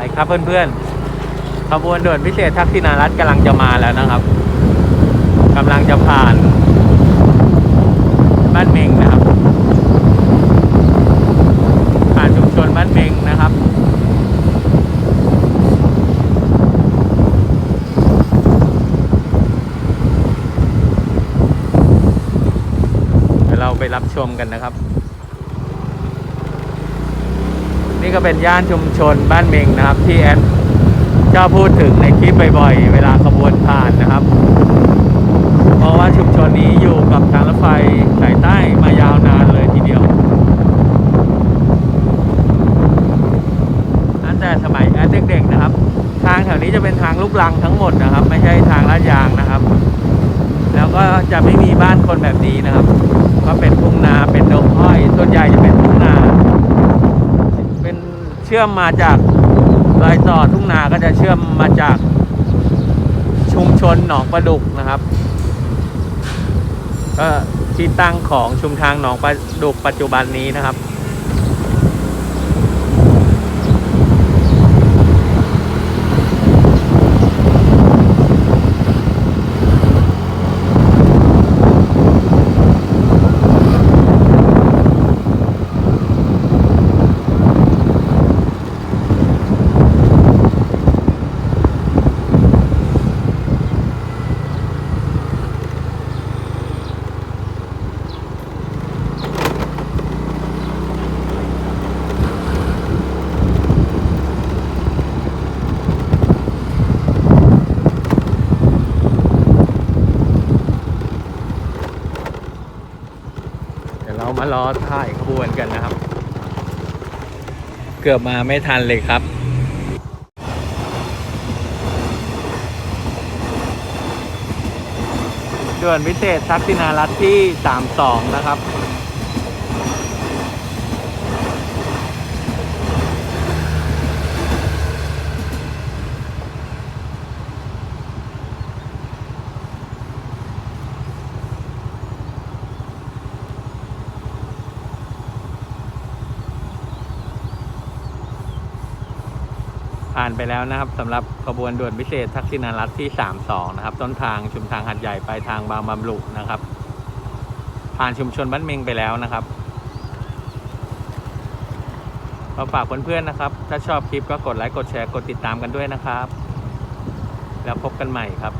ไปครับเพื่อนๆขบวนด่วนพิเศษทักษิณารัฐกำลังจะมาแล้วนะครับกำลังจะผ่าน บ้านเมงนะครับ ผ่านชุมชนบ้านเมงนะครับเดี๋ยวเราไปรับชมกันนะครับ นี่ก็เป็นย่านชุมชนบ้านเมงนะครับ ที่แอดชอบพูดถึงในคลิปบ่อยๆ เวลาขบวนผ่านนะครับ เพราะว่าชุมชนนี้อยู่กับทางรถไฟสายใต้มายาวนานเลยทีเดียวตั้งแต่สมัยแอดเด็กๆนะครับ ทางแถวนี้จะเป็นทางลูกลังทั้งหมดนะครับ ไม่ใช่ทางลาดยางนะครับ แล้วก็จะไม่มีบ้านคนแบบนี้นะครับ ก็เป็นทุ่งนาเป็นดงอ้อยส่วนใหญ่จะเป็นทุ่งนา เป็นเชื่อมมาจากรอยต่อทุ่งนาก็จะเชื่อมมาจากชุมชนหนองประดุกนะครับก็ที่ตั้งของชุมทางหนองประดุกปัจจุบันนี้นะครับ เรามารอถ่ายขบวนกันนะครับ เกือบมาไม่ทันเลยครับด่วนพิเศษทักษินารัตที่ 32 นะครับ ผ่านไปแล้วนะครับสำหรับขบวนด่วนพิเศษทักษิณารัฐที่ 32 นะครับ ต้นทางชุมทางหัดใหญ่ปลายทางบางบำรุนะครับ ผ่านชุมชนบ้านเมงไปแล้วนะครับเราฝากเพื่อนๆนะครับ ถ้าชอบคลิปก็กดไลค์กดแชร์กดติดตามกันด้วยนะครับ แล้วพบกันใหม่ครับ